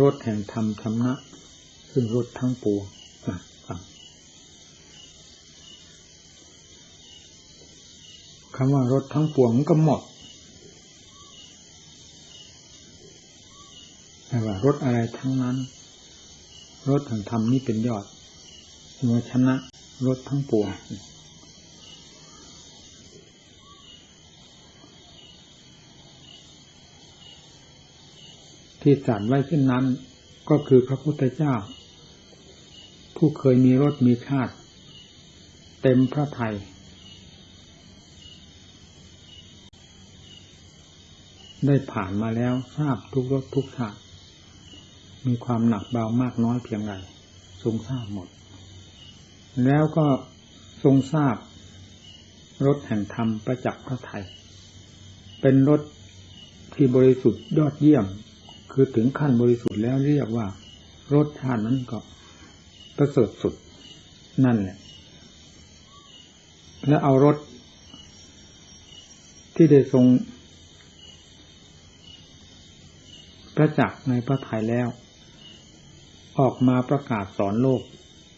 รถแห่งธรรมธรรมะซึ่งรถทั้งปวงฟังคำว่ารถทั้งปวงก็หมดแต่ว่ารถอะไรทั้งนั้นรถแห่งธรรมนี่เป็นยอดเมื่อชนะรถทั้งปวง ที่สัตว์ไว้เช่นนั้น ก็คือพระพุทธเจ้า ผู้เคยมีรสมีชาติ เต็มพระไทยได้ผ่านมาแล้วทราบทุกรสทุกชาติมีความหนักเบามากน้อยเพียงไรทรงทราบหมด แล้วก็ทรงทราบรสแห่งธรรมประจักษ์พระไทย เป็นรสที่บริสุทธิ์ยอดเยี่ยม คือถึงขั้นบริสุทธิ์แล้วเรียกว่ารสชาตินั้นก็ประเสริฐสุดนั่นแหละ แล้วเอารถที่ได้ทรงประจักษ์ในพระทัยแล้ว ออกมาประกาศสอนโลก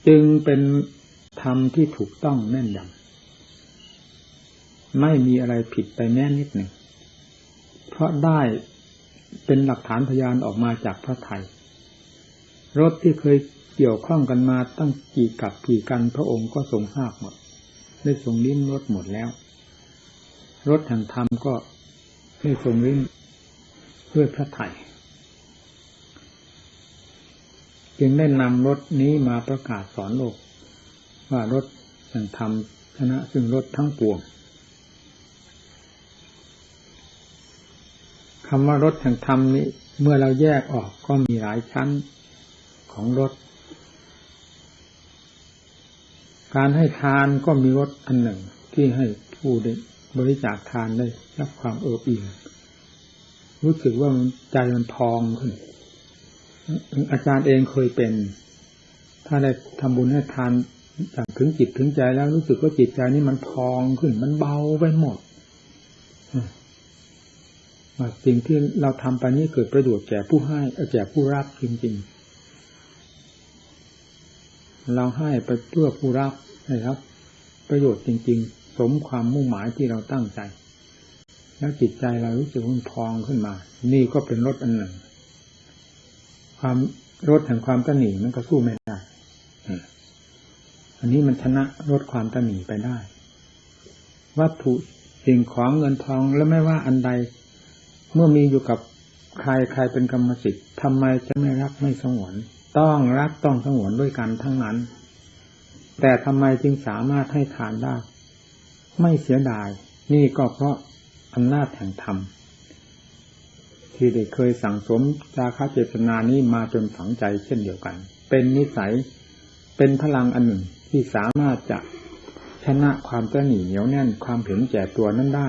จึงเป็นธรรมที่ถูกต้องแน่นยำไม่มีอะไรผิดไปแม้นิดหนึ่ง เพราะได้ เป็นหลักฐานพยานออกมาจากพระไทย รถที่เคยเกี่ยวข้องกันมาตั้งกี่กับกี่กันพระองค์ก็ทรงทราบหมด ได้ทรงลิ้มรถหมดแล้ว รถแห่งธรรมก็ได้ทรงลิ้มเพื่อพระไทยจึงได้นำรถนี้มาประกาศสอนโลก ว่ารถแห่งธรรมชนะซึ่งรถทั้งปวง คำว่ารถแห่งธรรมนี้ เมื่อเราแยกออกก็มีหลายชั้นของรถการให้ทานก็มีรถอันหนึ่งที่ให้ผู้ได้บริจาคทานได้รับความเอิบอิ่มรู้สึกว่าใจมันพองขึ้นอาจารย์เองเคยเป็น ถ้าได้ทำบุญให้ทานจากถึงจิตถึงใจแล้วรู้สึกว่าจิตใจนี้มันพองขึ้น มันเบาไปหมด สิ่งที่เราทำไปนี้เกิดประโยชน์แก่ผู้ให้แก่ผู้รับจริงๆ เราให้ไปเพื่อผู้รับนะครับ ประโยชน์จริง ๆ สมความมุ่งหมายที่เราตั้งใจ แล้วจิตใจเรารู้สึกมันพองขึ้นมา นี่ก็เป็นรถอันหนึ่ง ความรถแห่งความตนีมันก็สู้ไม่ได้อันนี้มันชนะรถความตนีไปได้ วัตถุสิ่งของเงินทองแล้วไม่ว่าอันใด เมื่อมีอยู่กับใครใครเป็นกรรมสิทธิ์ทำไมจะไม่รักไม่สงวน ต้องรักต้องสงวนด้วยกันทั้งนั้น แต่ทำไมจึงสามารถให้ทานได้ ไม่เสียดาย นี่ก็เพราะอำนาจแห่งธรรมที่ได้เคยสั่งสมจาคาเจตนานี้มาจนฝังใจเช่นเดียวกัน เป็นนิสัย เป็นพลังอันหนึ่งที่สามารถจะชนะความตระหนี่เหนียวแน่นความเห็นแก่ตัวนั้นได้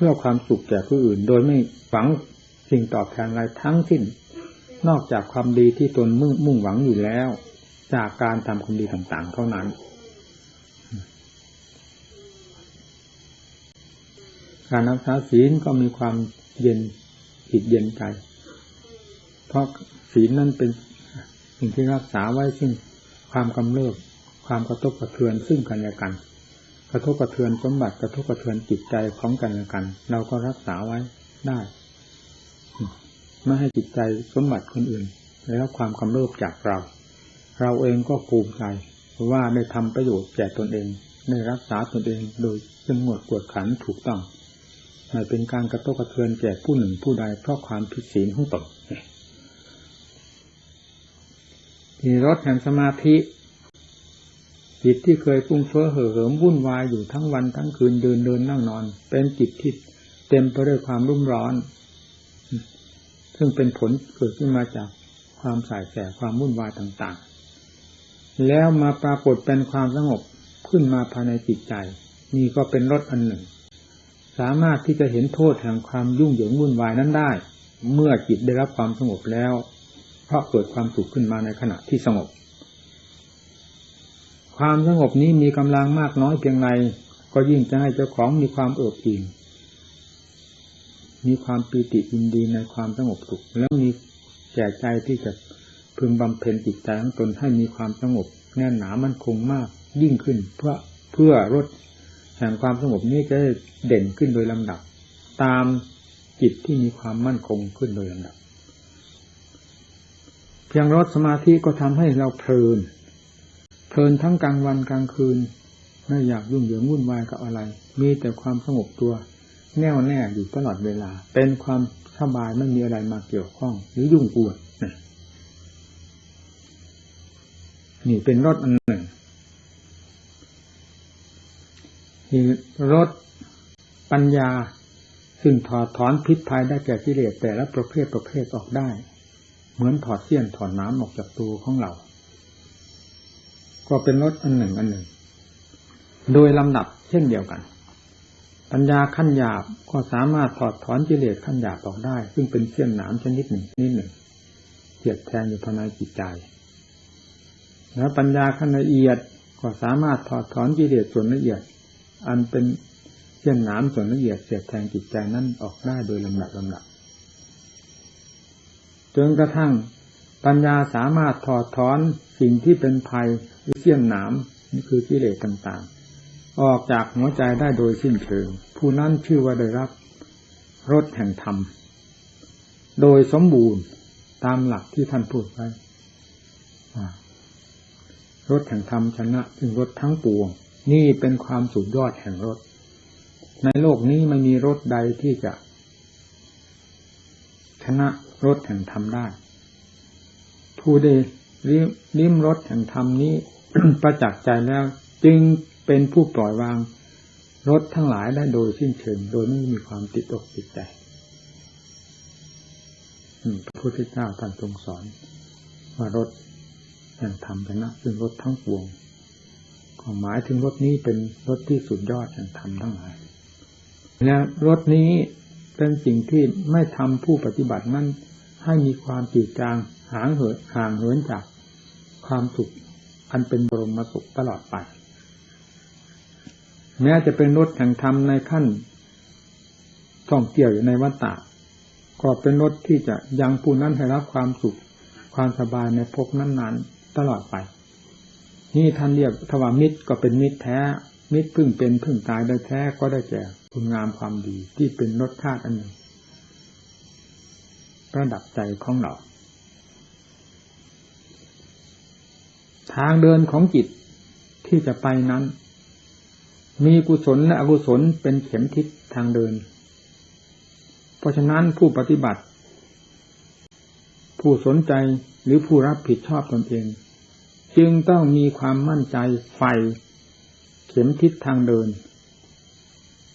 เพื่อความสุขแก่ผู้อื่น โดยไม่หวังสิ่งตอบแทนอะไรทั้งสิ้น นอกจากความดีที่ตนมุ่งมุ่งหวังอยู่แล้ว จากการทำความดีต่างๆ เท่านั้น การรักษาศีลก็มีความเย็นอิดเย็นใจ เพราะศีลนั้นเป็นสิ่งที่รักษาไว้ซึ่งความกำเริบความกระทบกระเทือนซึ่งกันและกัน กระทบกระเทือนสมบัติกระทบกระเทือนจิตใจของกันและกัน เราก็รักษาไว้ได้ไม่ให้จิตใจสมบัติคนอื่นแล้วความกำเริบจากเรา เราเองก็ภูมิใจว่าได้ทำประโยชน์แก่ตนเองได้รักษาตนเองโดยสงดกวดขันถูกต้องไม่เป็นการกระทบกระเทือนแก่ผู้หนึ่งผู้ใดเพราะความผิดศีลของตนมีรถแห่งสมาธิ จิตที่เคยฟุ้งเฟ้อเห่อเหิมวุ่นวายอยู่ทั้งวันทั้งคืนเดินเดินนั่งนอน เป็นจิตที่เต็มไปด้วยความรุ่มร้อน ซึ่งเป็นผลเกิดขึ้นมาจากความสายแสความวุ่นวายต่างๆ แล้วมาปรากฏเป็นความสงบขึ้นมาภายในจิตใจ นี่ก็เป็นรถอันหนึ่ง สามารถที่จะเห็นโทษแห่งความยุ่งเหยิงวุ่นวายนั้นได้ เมื่อจิตได้รับความสงบแล้ว เพราะเกิดความสุขขึ้นมาในขณะที่สงบ ความสงบนี้มีกำลังมากน้อยเพียงไรก็ยิ่งจะให้เจ้าของมีความเอิบอิ่มมีความปีติยินดีในความสงบสุข แล้วมีแก่ใจที่จะพึงบำเพ็ญจิตใจของตนให้มีความสงบ แน่นหนามั่นคงมากยิ่งขึ้น เพื่อเพื่อลดแห่งความสงบนี้จะเด่นขึ้นโดยลำดับ ตามจิตที่มีความมั่นคงขึ้นโดยลำดับ เพียงรถสมาธิก็ทำให้เราเพลิน เพลินทั้งกลางวันกลางคืนไม่อยากยุ่งเหยิงวุ่นวายกับอะไร มีแต่ความสงบตัว แน่วแน่อยู่ตลอดเวลา เป็นความสบายไม่มีอะไรมาเกี่ยวข้อง หรือยุ่งกวนนี่เป็นรถอันหนึ่งมีรถปัญญา ซึ่งถอดถอนพิษภัยได้แก่กิเลสแต่ละประเภทประเภทออกได้ เหมือนถอดเสี้ยนถอดน้ำออกจากตัวของเรา ก็เป็นรถอันหนึ่งอันหนึ่ง โดยลำดับเช่นเดียวกัน ปัญญาขั้นหยาบก็สามารถถอดถอนกิเลสขั้นหยาบออกได้ ซึ่งเป็นเสี้ยนหนามชนิดหนึ่งนิดหนึ่งเกียดแทงอยู่ภายในจิตใจ แล้วปัญญาขั้นละเอียดก็สามารถถอดถอนกิเลสส่วนละเอียด อันเป็นเส้นหนามส่วนละเอียดเสียดแทงจิตใจนั้นออกได้โดยลำดับลำดับจนกระทั่ง ปัญญาสามารถถอดถอนสิ่งที่เป็นภัยหรือเสี้ยนหนามนี่คือกิเลสต่างๆ ออกจากหัวใจได้โดยสิ้นเชิง ผู้นั้นชื่อว่าได้รับรสแห่งธรรม โดยสมบูรณ์ตามหลักที่ท่านพูดไว้รถแห่งธรรมชนะถึงรถทั้งปวง นี่เป็นความสุดยอดแห่งรถในโลกนี้ไม่มีรถใดที่จะชนะรถแห่งธรรมได้ ผู้ใดลิ้มรถแห่งธรรมนี้ ประจักษ์ใจแล้ว จึงเป็นผู้ปล่อยวางรถทั้งหลายได้โดยสิ้นเชิงโดยไม่มีความติดอกติดใจพระพุทธเจ้าท่านทรงสอนว่ารถแห่งธรรมชนะซึ่งรถทั้งปวงหมายถึงรถนี้เป็นรถที่สุดยอดแห่งธรรมทั้งหลายและรถนี้เป็นสิ่งที่ไม่ทำผู้ปฏิบัตินั้นให้มีความจืดจาง ห่างเหินห่างเหินจากความสุขอันเป็นบรมสุขตลอดไป แม้จะเป็นรถแห่งธรรมในขั้นท่องเที่ยวอยู่ในวัฏฏะก็เป็นรถที่จะยังผู้นั้นให้รับความสุขความสบายในภพนั้นๆ ตลอดไป นี่ท่านเรียกทวามิตรก็เป็นมิตรแท้ มิตรพึ่งเป็นพึ่งตายได้แท้ก็ได้แก่คุณงามความดีที่เป็นรสชาติอันหนึ่งระดับใจของเรา ทางเดินของจิตที่จะไปนั้น มีกุศลและอกุศลเป็นเข็มทิศทางเดิน เพราะฉะนั้นผู้ปฏิบัติ ผู้สนใจหรือผู้รับผิดชอบตนเอง จึงต้องมีความมั่นใจไฟ เข็มทิศทางเดิน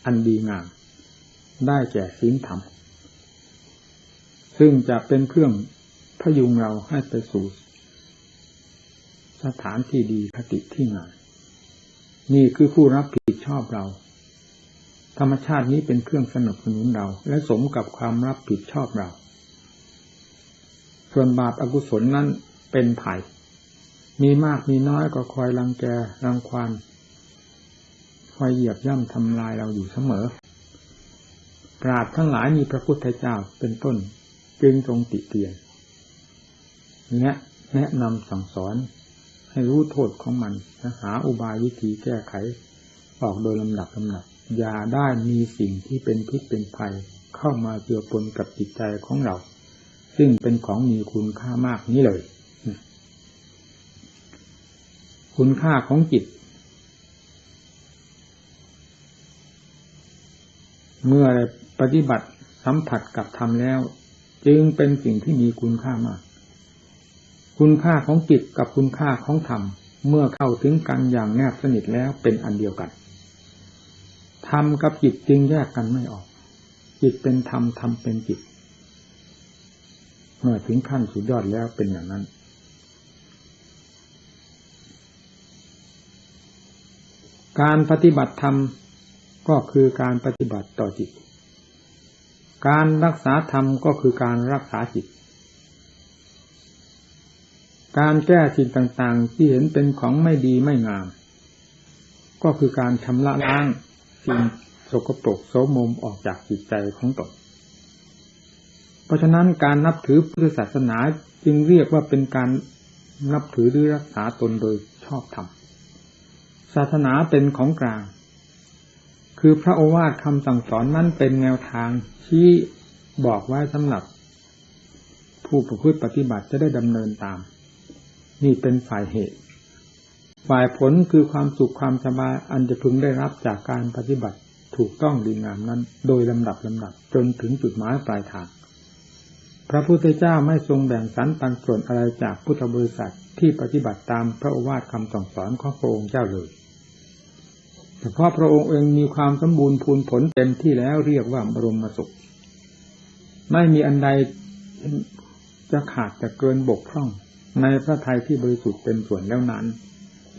อันดีงาม ได้แก่ศีลธรรม ซึ่งจะเป็นเครื่องพยุงเราให้ไปสู่ สถานที่ดีคติที่งานนี่คือผู้รับผิดชอบเรา ธรรมชาตินี้เป็นเครื่องสนับสนุนเรา และสมกับความรับผิดชอบเรา ส่วนบาปอากุศลนั้นเป็นไผ่มีมากมีน้อยก็คอยรังแกรังควานคอยเหยียบย่ำทำลายเราอยู่เสมอ ปราดทั้งหลายมีพระพุทธเจ้าเป็นต้น จึงทรงติเตียนแนะแนะนำสั่งสอน ให้รู้โทษของมันหาอุบายวิธีแก้ไข ออกโดยลำดับลำดับอย่าได้มีสิ่งที่เป็นพิษเป็นภัย เข้ามาเจือปนกับจิตใจของเรา ซึ่งเป็นของมีคุณค่ามากนี้เลย คุณค่าของจิต เมื่อปฏิบัติสัมผัสกับธรรมแล้ว จึงเป็นสิ่งที่มีคุณค่ามาก คุณค่าของจิตกับคุณค่าของธรรม เมื่อเข้าถึงกันอย่างแนบสนิทแล้วเป็นอันเดียวกัน ธรรมกับจิตจึงแยกกันไม่ออก จิตเป็นธรรมธรรมเป็นจิต เมื่อถึงขั้นสุดยอดแล้วเป็นอย่างนั้นการปฏิบัติธรรมก็คือการปฏิบัติต่อจิต การรักษาธรรมก็คือการรักษาจิต การแก้สิ่งต่างๆ ที่เห็นเป็นของไม่ดีไม่งาม ก็คือการชำระล้างสิ่งสกปรกโสมมออกจากจิตใจของตนเพราะฉะนั้นการนับถือพุทธศาสนาจึงเรียกว่าเป็นการนับถือหรือรักษาตนโดยชอบธรรมศาสนาเป็นของกลาง คือพระโอวาทคำสั่งสอนนั้นเป็นแนวทางที่บอกไว้สำหรับ ผู้ประพฤติปฏิบัติจะได้ดำเนินตาม นี่เป็นฝ่ายเหตุ ฝ่ายผลคือความสุขความสบายอันจะพึงได้รับจากการปฏิบัติถูกต้องดีงามนั้น โดยลำดับลำดับจนถึงจุดหมายปลายทาง พระพุทธเจ้าไม่ทรงแบ่งสรรปันส่วนอะไรจากพุทธบริษัทที่ปฏิบัติตามพระโอวาทคำสั่งสอนของพระองค์เจ้าเลยแต่เพราะพระองค์เองมีความสมบูรณ์พูนผลเต็มที่แล้วเรียกว่าบรมสุข ไม่มีอันใดจะขาดจะเกินบกพร่อง ในพระทัยที่บริสุทธิ์เป็นส่วนแล้วนั้น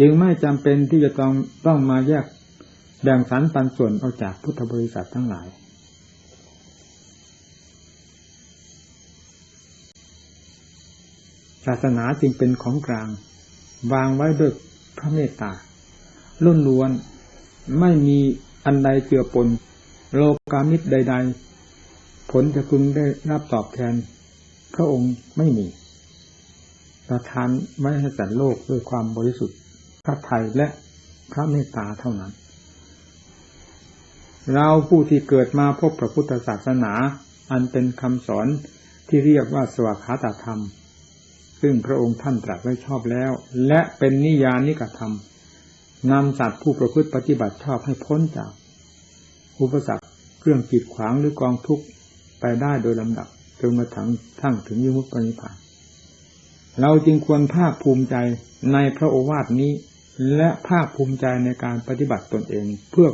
จึงไม่จำเป็นที่จะต้องต้องมาแยกแบ่งสรรปันส่วนออกจากพุทธบริษัททั้งหลาย ศาสนาจึงเป็นของกลาง วางไว้ด้วยพระเมตตาล้นล้วนไม่มีอันใดเจือปน โลกามิตรใด ๆ ผลจะพึงได้รับตอบแทนพระองค์ไม่มี ประทานไม่ให้สัตว์โลกด้วยความบริสุทธิ์พระไทยและพระเมตตาเท่านั้น เราผู้ที่เกิดมาพบพระพุทธศาสนา อันเป็นคำสอนที่เรียกว่าสวากขาตธรรม ซึ่งพระองค์ท่านตรัสไว้ชอบแล้ว และเป็นนิยานิกธรรมนำสัตว์ผู้ประพฤติปฏิบัติชอบให้พ้นจาก อุปสรรคเครื่องกีดขวางหรือกองทุกข์ไปได้โดยลำดับจนมาถึงทั้งถึงยมุตปณิพาน เราจึงควรภาคภูมิใจในพระโอวาทนี้ และภาคภูมิใจในการปฏิบัติตนเองเพื่อ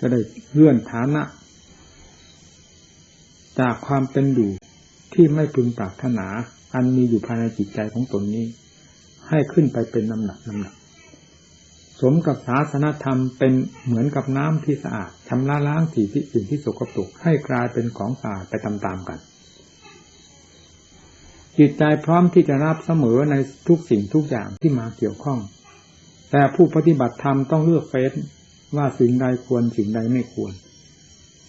จะได้เลื่อนฐานะ จากความเป็นอยู่ที่ไม่พึงปรารถนา อันมีอยู่ภายในจิตใจของตนนี้ ให้ขึ้นไปเป็นลำหนักลำหนักสมกับศาสนธรรมเป็นเหมือนกับน้ำที่สะอาดชำระล้างสิ่งที่สิ่งที่สกปรกให้กลายเป็นของสะอาดไปตามๆกัน จิตใจพร้อมที่จะรับเสมอในทุกสิ่งทุกอย่างที่มาเกี่ยวข้อง แต่ผู้ปฏิบัติธรรมต้องเลือกเฟ้นว่าสิ่งใดควรสิ่งใดไม่ควร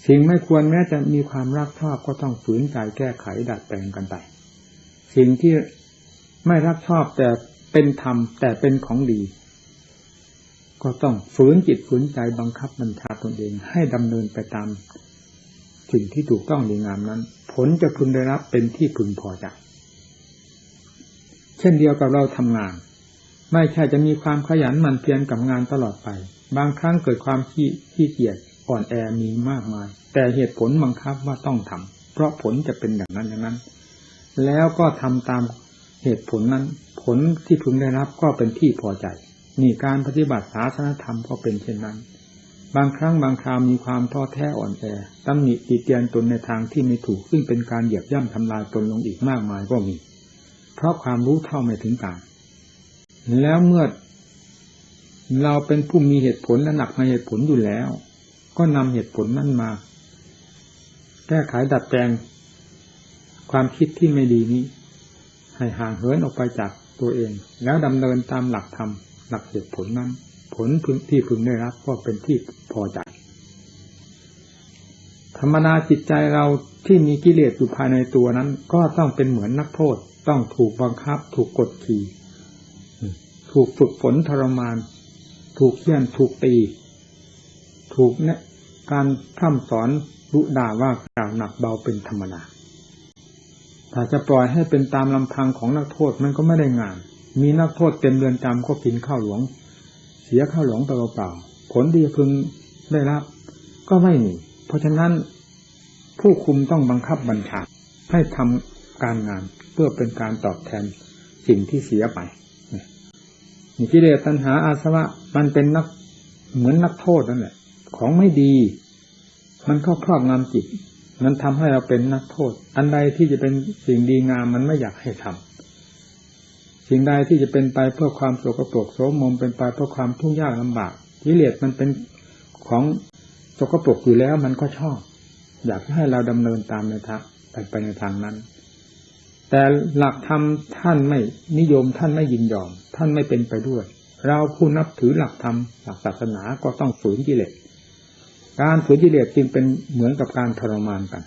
สิ่งไม่ควรแม้จะมีความรักชอบก็ต้องฝืนใจแก้ไขดัดแปลงกันไป สิ่งที่ไม่รักชอบแต่เป็นธรรมแต่เป็นของดี ก็ต้องฝืนจิตฝืนใจบังคับบัญชาตนเองให้ดำเนินไปตามสิ่งที่ถูกต้องดีงามนั้น ผลจะพึงได้รับเป็นที่พึงพอใจ เช่นเดียวกับเราทำงาน ไม่ใช่จะมีความขยันหมั่นเพียรกับงานตลอดไป บางครั้งเกิดความขี้ขี้เกียจอ่อนแอมีมากมาย แต่เหตุผลบังคับว่าต้องทำเพราะผลจะเป็นอย่างนั้นอย่างนั้น แล้วก็ทำตามเหตุผลนั้น ผลที่พึงได้รับก็เป็นที่พอใจนี่การปฏิบัติศาสนธรรมก็เป็นเช่นนั้น บางครั้งบางคราวมีความท้อแท้อ่อนแอตำหนิตีเตียนตนในทางที่ไม่ถูกซึ่งเป็นการเหยียบย่ำทำลายตนลงอีกมากมายก็มี เพราะความรู้เท่าไม่ถึงการ แล้วเมื่อเราเป็นผู้มีเหตุผลและหนักในเหตุผลอยู่แล้ว ก็นำเหตุผลนั้นมา แก้ไขดัดแปลง ความคิดที่ไม่ดีนี้ ให้ห่างเหินออกไปจากตัวเอง แล้วดำเนินตามหลักธรรมหลักเหตุผลนั้น ผลที่พึงได้รับก็เป็นที่พอใจ ธรรมนาจิตใจเราที่มีกิเลสอยู่ภายในตัวนั้น ก็ต้องเป็นเหมือนนักโทษ ต้องถูกบังคับ ถูกกดขี่ ถูกฝึกฝนทรมาน ถูกเคี่ยนถูกตี ถูกเนี่ยการพร่ำสอนรุด่าว่ากล่าวหนักเบาเป็นธรรมดาถ้าจะปล่อยให้เป็นตามลำพังของนักโทษมันก็ไม่ได้งาน มีนักโทษเต็มเรือนจำก็กินข้าวหลวง เสียข้าวหลวงเปล่าๆผลดีพึงได้รับ ก็ไม่มี เพราะฉะนั้นผู้คุมต้องบังคับบัญชาให้ทำการงานเพื่อเป็นการตอบแทนสิ่งที่เสียไปนี่กิเลสตัณหาอาสวะมันเป็นนักเหมือนนักโทษนั่นแหละ ของไม่ดี มันเข้าครอบงำจิต มันทำให้เราเป็นนักโทษ อันใดที่จะเป็นสิ่งดีงามมันไม่อยากให้ทำสิ่งใดที่จะเป็นไปเพื่อความโศกโปรกโสมมเป็นไปเพื่อความทุกข์ยากลำบากกิเลสมันเป็นของ โศกปรกอยู่แล้วมันก็ชอบ อยากให้เราดำเนินตามในทางไปไปในทางนั้น แต่หลักธรรมท่านไม่นิยมท่านไม่ยินยอม ท่านไม่เป็นไปด้วย เราผู้นับถือหลักธรรมหลักศาสนาก็ต้องฝืนกิเลสการฝืนกิเลสจึงเป็นเหมือนกับการทรมานกัน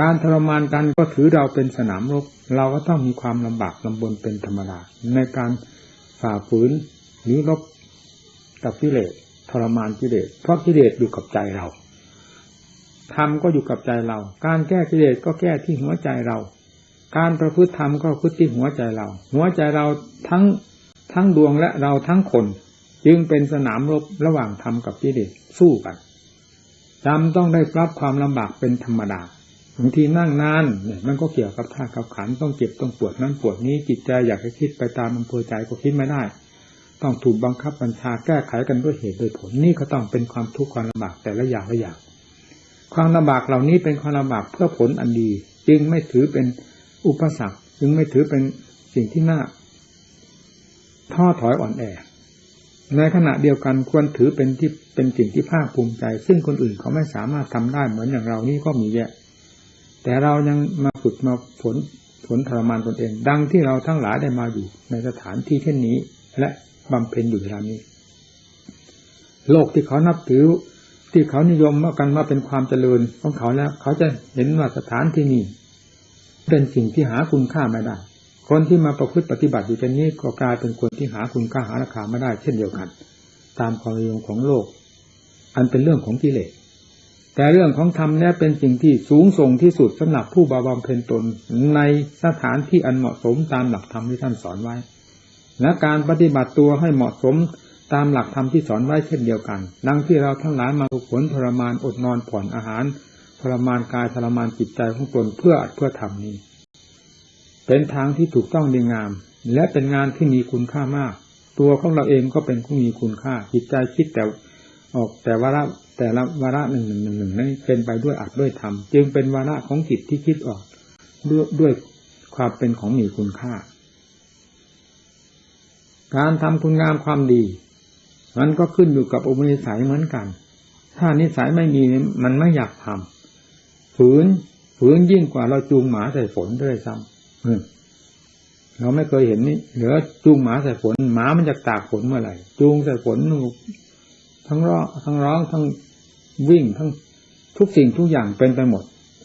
การทรมานกันก็ถือเราเป็นสนามรบเราก็ต้องมีความลำบากลำบนเป็นธรรมดาในการฝ่าฝืนหรือรบกับกิเลส ทรมานกิเลสเพราะกิเลสอยู่กับใจเราธรรมก็อยู่กับใจเรา การแก้กิเลสก็แก้ที่หัวใจเรา การประพฤติธรรมก็ประพฤติที่หัวใจเรา หัวใจเราทั้งทั้งดวงและเราทั้งคน จึงเป็นสนามรบระหว่างธรรมกับกิเลสสู้กันจำต้องได้รับความลำบากเป็นธรรมดาบางทีนั่งนานเนี่ยมันก็เกี่ยวกับท่ากับขันต้องเจ็บต้องปวดนั้นปวดนี้จิตใจอยากจะคิดไปตามอำเภอใจก็คิดไม่ได้ ต้องถูกบังคับบัญชาแก้ไขกันด้วยเหตุด้วยผลนี่ก็ต้องเป็นความทุกข์ความลำบากแต่ละอย่างละอย่างความลำบากเหล่านี้เป็นความลำบากเพื่อผลอันดี จึงไม่ถือเป็นอุปสรรคจึงไม่ถือเป็นสิ่งที่น่าท้อถอยอ่อนแอในขณะเดียวกันควรถือเป็นที่เป็นสิ่งที่ภาคภูมิใจ ซึ่งคนอื่นเขาไม่สามารถทำได้เหมือนอย่างเรานี่ก็มีแยะ แต่เรายังมาฝึกมาผลผลทรมานตนเอง ดังที่เราทั้งหลายได้มาอยู่ในสถานที่เช่นนี้ และ บำเพ็ญอยู่เวลานี้ โลกที่เขานับถือ ที่เขานิยมว่ากันว่าเป็นความเจริญของเขาแล้วเขาจะเห็นว่าสถานที่นี้เป็นสิ่งที่หาคุณค่าไม่ได้ คนที่มาประพฤติปฏิบัติอยู่เช่นนี้ก็กลายเป็นคนที่หาคุณค่าหาราคาไม่ได้ เช่นเดียวกัน ตามความนิยมของโลก อันเป็นเรื่องของกิเลสแต่เรื่องของธรรมนี้เป็นสิ่งที่สูงส่งที่สุดสำหรับผู้บาบำเพ็ญตนในสถานที่อันเหมาะสมตามหลักธรรมที่ท่านสอนไว้ และการปฏิบัติตัวให้เหมาะสมตามหลักธรรมที่สอนไว้เช่นเดียวกัน ดังที่เราทั้งหลายมาผลทรมานอดนอนผ่อนอาหารทรมานกายทรมานจิตใจของตนเพื่ออัดเพื่อทำนี้ เป็นทางที่ถูกต้องดีงาม และเป็นงานที่มีคุณค่ามาก ตัวของเราเองก็เป็นผู้มีคุณค่า จิตใจคิดแต่ออกแต่ว่าแต่ละวาระหนึ่งหนึ่งหนึ่งหนึ่งนั้นเป็นไปด้วยอัดด้วยธรรมจึงเป็นวาระของจิตที่คิดออกด้วยด้วยความเป็นของมีคุณค่า การทำคุณงามความดี มันก็ขึ้นอยู่กับอุปนิสัยเหมือนกัน ถ้านิสัยไม่มีมันไม่อยากทำฝืนฝืนยิ่งกว่าเราจูงหมาใส่ฝนด้วยซ้ำเราไม่เคยเห็นนี่เหลือจูงหมาใส่ฝนหมามันจะตากฝนเมื่อไหร่จูงใส่ฝนทั้งร้องทั้งร้องทั้งวิ่งทั้งทุกสิ่งทุกอย่างเป็นไปหมด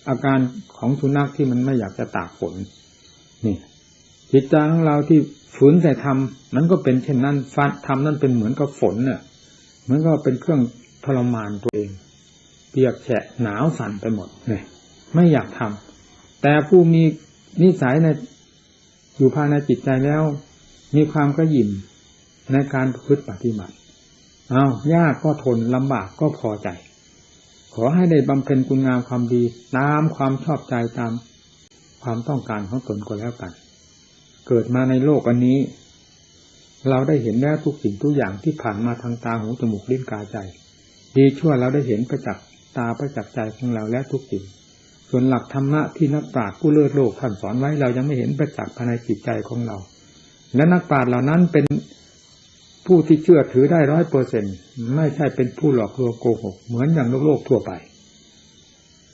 อาการของสุนัขที่มันไม่อยากจะตากฝนนี่ จิตใจของเราที่ฝืนแต่ทำมันก็เป็นเช่นนั้นฟันทำนั่นเป็นเหมือนกับฝนเนี่ยเหมือนก็เป็นเครื่องทรมานตัวเอง เปียกแฉะหนาวสั่นไปหมดเนี่ยไม่อยากทำแต่ผู้มีนิสัยในอยู่ภายในจิตใจแล้ว มีความกระยิมในการพฤติปฏิบัติเอายากก็ทนลำบากก็พอใจ ขอให้ได้บำเพ็ญคุณงามความดีตามความชอบใจตามความต้องการของตนก็แล้วกัน เกิดมาในโลกอันนี้ เราได้เห็นแล้วทุกสิ่งทุกอย่างที่ผ่านมาทางตาหูจมูกลิ้นกายใจ ดีชั่วเราได้เห็นประจักษ์ตาประจักษ์ใจของเราและทุกสิ่ง ส่วนหลักธรรมะที่นักปราชญ์ผู้เลิศโลกท่านสอนไว้เรายังไม่เห็นประจักษ์ภายในจิตใจของเรา และนักปราชญ์เหล่านั้นเป็นผู้ที่เชื่อถือได้ร้อยเปอร์เซ็นไม่ใช่เป็นผู้หลอกลวงโกหก เหมือนอย่างโลกโลกทั่วไป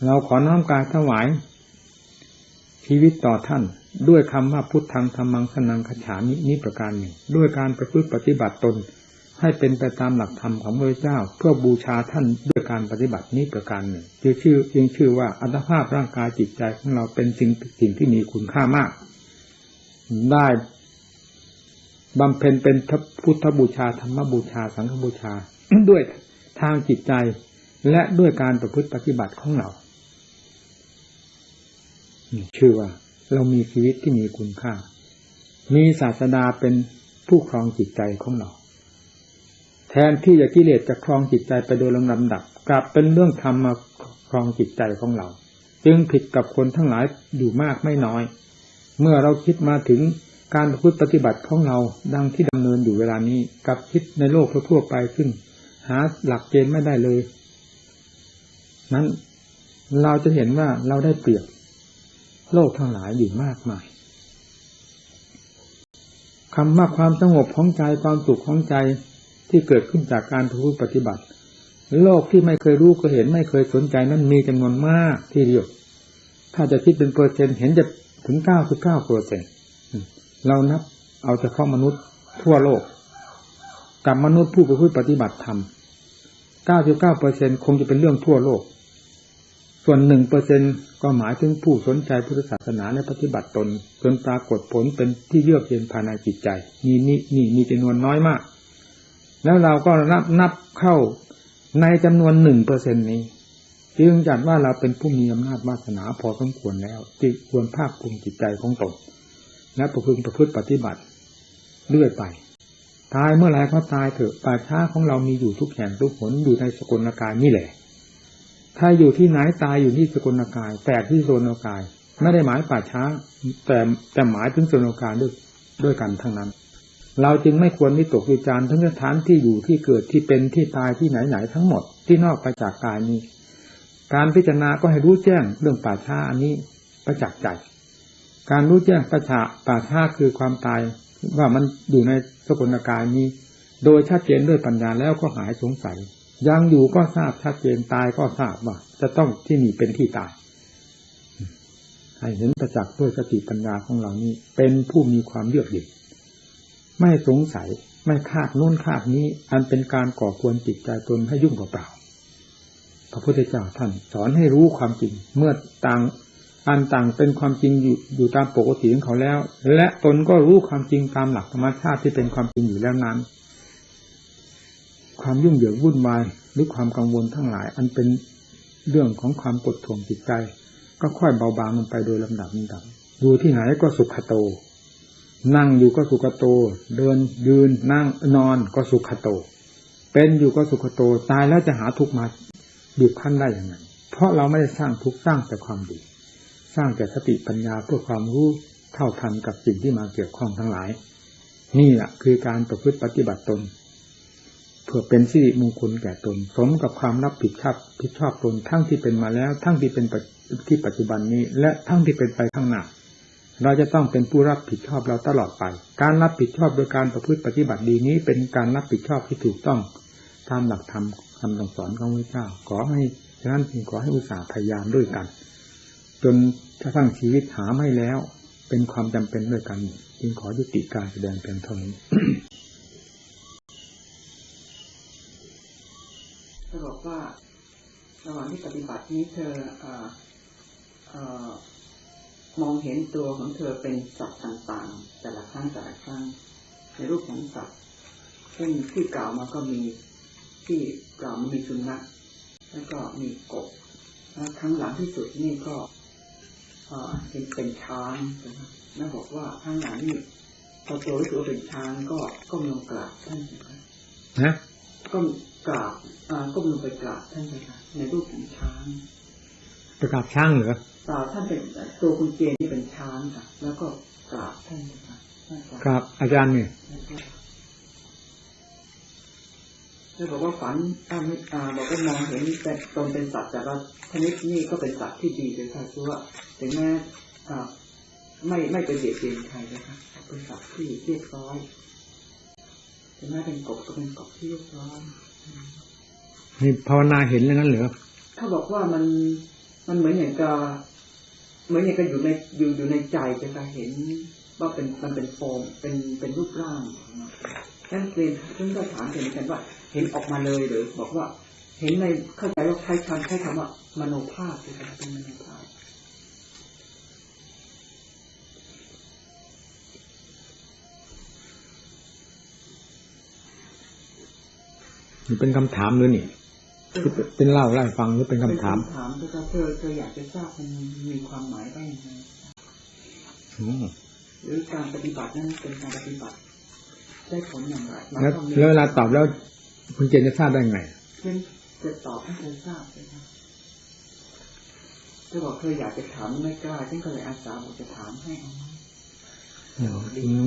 เราขอน้อมการถวายชีวิตต่อท่าน ด้วยคำว่าพุทธังธรรมังสนังขฉามินี้ประการหนึ่ง ด้วยการประพฤติปฏิบัติตน ให้เป็นไปตามหลักธรรมของพระเจ้า เพื่อบูชาท่านด้วยการปฏิบัตินี้ประการหนึ่งจึงชื่อจึงชื่อว่าอัตภาพร่างกายจิตใจของเราเป็นสิ่งสิ่งที่มีคุณค่ามาก ได้บำเพ็ญเป็นพุทธบูชาธรรมบูชา สังฆบูชา ด้วยทางจิตใจและด้วยการประพฤติปฏิบัติของเราชื่อว่า เรามีชีวิตที่มีคุณค่า มีศาสดาเป็นผู้ครองจิตใจของเรา แทนที่จะกิเลสจะครองจิตใจไปโดยลำดับ กลับเป็นเรื่องธรรมมาครองจิตใจของเรา จึงผิดกับคนทั้งหลายอยู่มากไม่น้อย เมื่อเราคิดมาถึงการพูดปฏิบัติของเราดังที่ดำเนินอยู่เวลานี้ กับคิดในโลกทั่วไปซึ่งหาหลักเกณฑ์ไม่ได้เลย นั้นเราจะเห็นว่าเราได้เปรียบ โลกทั้งหลายอยู่มากมายคำว่าความสงบของใจความสุขของใจที่เกิดขึ้นจากการพูดปฏิบัติ โลกที่ไม่เคยรู้ก็เห็นไม่เคยสนใจนั้นมีจำนวนมากทีเดียว ถ้าจะคิดเป็นเปอร์เซ็นต์เห็นจะถึงเก้าสิบเก้าเปอร์เซ็นต์เรานับเอาเฉพาะมนุษย์ทั่วโลก กับมนุษย์ผู้ประพฤติปฏิบัติธรรม99เปอร์เซ็นคงจะเป็นเรื่องทั่วโลก ส่วนหนึ่งเปอร์เซ็นก็หมายถึงผู้สนใจพุทธศาสนาในปฏิบัติตนจนปรากฏผลเป็นที่เยือกเย็นภายในจิตใจ นี่นี่นี่มีจำนวนน้อยมาก แล้วเราก็นับนับเข้าในจำนวนหนึ่งเปอร์เซ็นนี้ จึงจัดว่าเราเป็นผู้มีอำนาจวาสนาพอสมควรแล้วจิตควรภาคภูมิจิตใจของตนและประพฤติประพฤติปฏิบัติเรื่อยไปตายเมื่อไรก็ตายเถอะป่าช้าของเรามีอยู่ทุกแห่งทุกหนอยู่ในสกลกายนี่แหละ ถ้าอยู่ที่ไหนตายอยู่ที่สกลกาย แตกที่โซนกาย ไม่ได้หมายป่าช้า แต่แต่หมายถึงโซนกายด้วยด้วยกันทั้งนั้น เราจึงไม่ควรวิตกวิจารณ์ทั้งสถานที่อยู่ที่เกิดที่เป็นที่ตายที่ไหนไหนทั้งหมดที่นอกไปจากกายนี้ การพิจารณาก็ให้รู้แจ้งเรื่องป่าช้าอันนี้ประจักษ์ใจ การรู้แจ้งประชาป่าช้าคือความตายว่ามันอยู่ในสกลกายนี้ โดยชัดเจนด้วยปัญญาแล้วก็หายสงสัย ยังอยู่ก็ทราบชัดเจนตายก็ทราบว่า จะต้องที่นี่เป็นที่ตายให้เห็นประจักษ์ด้วยสติปัญญาของเรานี้ เป็นผู้มีความเยือกเย็นไม่สงสัยไม่คาดโน้นคาดนี้ อันเป็นการก่อควรจิตใจตนให้ยุ่งเปล่าพระพุทธเจ้าท่านสอนให้รู้ความจริง เมื่อต่างอันต่างเป็นความจริงอยู่อยู่ตามปกติของเขาแล้ว และตนก็รู้ความจริงตามหลักธรรมชาติที่เป็นความจริงอยู่แล้วนั้น ความยุ่งเหยิงวุ่นวายหรือความกังวลทั้งหลาย อันเป็นเรื่องของความกดท่วงจิตใจ ก็ค่อยเบาบางลงไปโดยลำดับลำดับอยู่ที่ไหนก็สุขโต นั่งอยู่ก็สุขโต เดินยืนนั่งนอนก็สุขโต เป็นอยู่ก็สุขโต ตายแล้วจะหาทุกข์มาบีบคั้นได้อย่างไรเพราะเราไม่ได้สร้างทุกข์สร้างแต่ความดี สร้างแต่สติปัญญาเพื่อความรู้เท่าทันกับสิ่งที่มาเกี่ยวข้องทั้งหลาย นี่แหละคือการประพฤติปฏิบัติตน เพื่อเป็นสิริมงคลแก่ตน สมกับความรับผิดชอบผิดชอบตนทั้งที่เป็นมาแล้ว ทั้งที่เป็นที่ปัจจุบันนี้ และทั้งที่เป็นไปข้างหน้าเราจะต้องเป็นผู้รับผิดชอบเราตลอดไป การรับผิดชอบโดยการประพฤติปฏิบัติดีนี้ เป็นการรับผิดชอบที่ถูกต้องตามหลักธรรมคำสอนของพระเจ้า ขอให้ฉะนั้นจึงขอให้อุตสาห์พยายามด้วยกัน จนกระทั่งชีวิตหาไม่แล้ว เป็นความจำเป็นด้วยกัน จึงขอยุติการแสดงเพียงเท่านี้ ระหว่างที่ปฏิบัตินี้เธอเอ่อเอ่อมองเห็นตัวของเธอเป็นสัตว์ต่างๆ แต่ละครั้งแต่ละครั้งในรูปของสัตว์ซึ่งที่กล่าวมาก็มีที่กล่าวมามีสุนัขแล้วก็มีกบแล้วครั้งหลังที่สุดนี่ก็เอ่อเห็นเป็นช้างนะครับแล้วบอกว่าครั้งหลังนี่พอตัวรู้สึกว่าเป็นช้างก็ก็มีลงกราบท่านนะครับนะก็ กราบอ่าก้มลงไปกราบท่านเลยค่ะในรูปของช้างประกาศช่างเหรอเปล่าท่านเป็นตัวคุณเจนนี่เป็นช้างค่ะแล้วก็กราบท่านเลยค่ะท่านกราบครับอาจารย์เนี่ยแล้วบอกว่าฝันอ่าไม่อ่าบอกว่ามองเห็นแต่ตนเป็นสัตว์แต่ละชนิดนี่ก็เป็นสัตว์ที่ดีเลยค่ะคือว่าถึงแม้อ่าไม่ไม่ไปเบียดเบียนใครเลยค่ะเป็นสัตว์ที่เรียบร้อยถึงแม้เป็นกบก็เป็นกบที่เรียบร้อย นี่ภาวนาเห็นแล้วนั้นเหรอเขาบอกว่ามันมันเหมือนอย่างกับเหมือนอย่างกับอยู่ในอยู่อยู่ในใจจะค่ะเห็นว่าเป็นมันเป็นโฟมเป็นเป็นรูปร่างนั่นเองฉันก็ถามเหมือนกันว่า เห็นออกมาเลยหรือบอกว่า เห็นในเข้าใจว่าใช้คำใช้คำว่ามโนภาพคือเป็นมโนภาพ นี่เป็นคำถามหรือนี่คือเป็นเล่าไล่ฟังหรือเป็นคำถามเป็นคำถามคือเธอเธออยากจะทราบมันมีความหมายว่าอย่างไรอืมหรือการปฏิบัตินั้นเป็นการปฏิบัติได้ผลอย่างไรหมายแล้วความแล้วเวลาตอบแล้ว คุณเจนจะทราบได้ไงเช่นจะตอบให้เธอทราบเลยครับเธอบอกเธออยากจะถามไม่กล้าฉันก็เลยอาสาบอกจะถามให้เอาไหม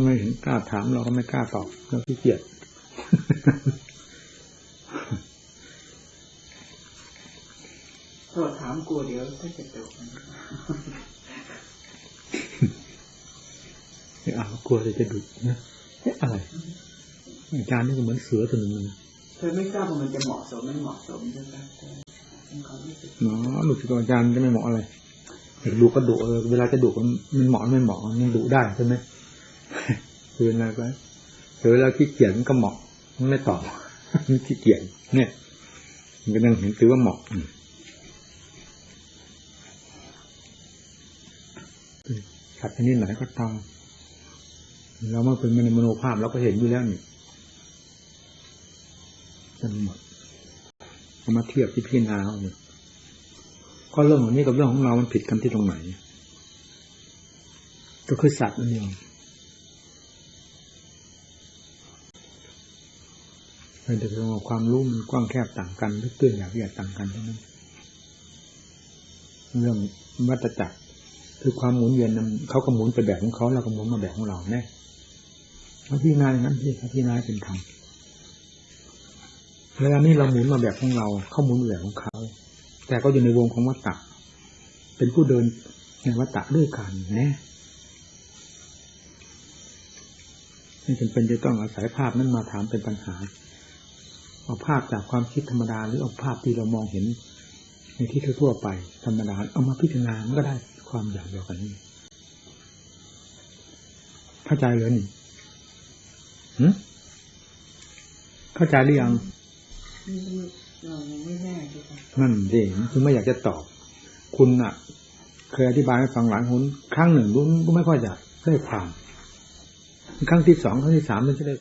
ไม่เห็นกล้าถามเราก็ไม่กล้าตอบเราขี้เกียจ เธอถามกลัวเดี๋ยวท่านจะตกมันอ้าวกลัวจะจะดุนะเอ๊ะอะไรอาจารย์นี่ก็เหมือนเสือตัวหนึ่งเลยเธอไม่ทราบว่ามันจะเหมาะสมไม่เหมาะสมใช่ไหมเธอเป็นความรู้สึกเนาะลูกศิษย์ของอาจารย์จะไม่เหมาะอะไรเด็กดูก็ดุเออเวลาจะดุมันมันเหมาะไม่เหมาะมันดุได้ใช่ไหมคืออะไรไปหรือเวลาขี้เกียจมันก็เหมาะมันไม่ตอบมัน ที่เกียนเนี่ย มันก็ยังเห็นตือว่าเหมาะสัดว์ชนิดไหนก็ตามเราเมื่อเป็นมโนภาพเราก็เห็นอยู่แล้วนี่จนหมดเอามาเทียบที่พี่นาเอาก็เรื่องของนี้กับเรื่องของเรามันผิดกันที่ตรงไหน ก็คือสัตว์นั่นเอง เป็นแต่เรื่องของความรู้มันกว้างแคบต่างกันลึกตื้นอย่างละเอียดต่างกันเท่านั้นเรื่องวัฏจักรคือความหมุนเวียนนั้นเขาก็หมุนไปแบบของเขาเราก็หมุนมาแบบของเราแน่เขาพิจารณาอย่างนั้นที่เขาพิจารณาเป็นธรรมเวลานี้เราหมุนมาแบบของเราเขาหมุนแบบของเขา แต่ก็อยู่ในวงของวัฏฏะเป็นผู้เดินในวัฏฏะด้วยกันน่ไม่จำเป็นจะต้องอาศัยภาพนั้นมาถามเป็นปัญหา เอาภาพจากความคิดธรรมดาหรือเอาภาพที่เรามองเห็น ในที่ทั่วๆไปธรรมดาเอามาพิจารณามันก็ได้ความอย่างเดียวกันนี่เข้าใจเลยนี่หืเข้าใจหรือยังเรายังไม่แน่ดีกว่านั่นเองคือไม่อยากจะตอบ คุณอะ เคยอธิบายให้ฟังหลายคนครั้งหนึ่งรู้ก็ไม่ค่อยจะได้ความครั้งที่สองครั้งที่สามมันจะได้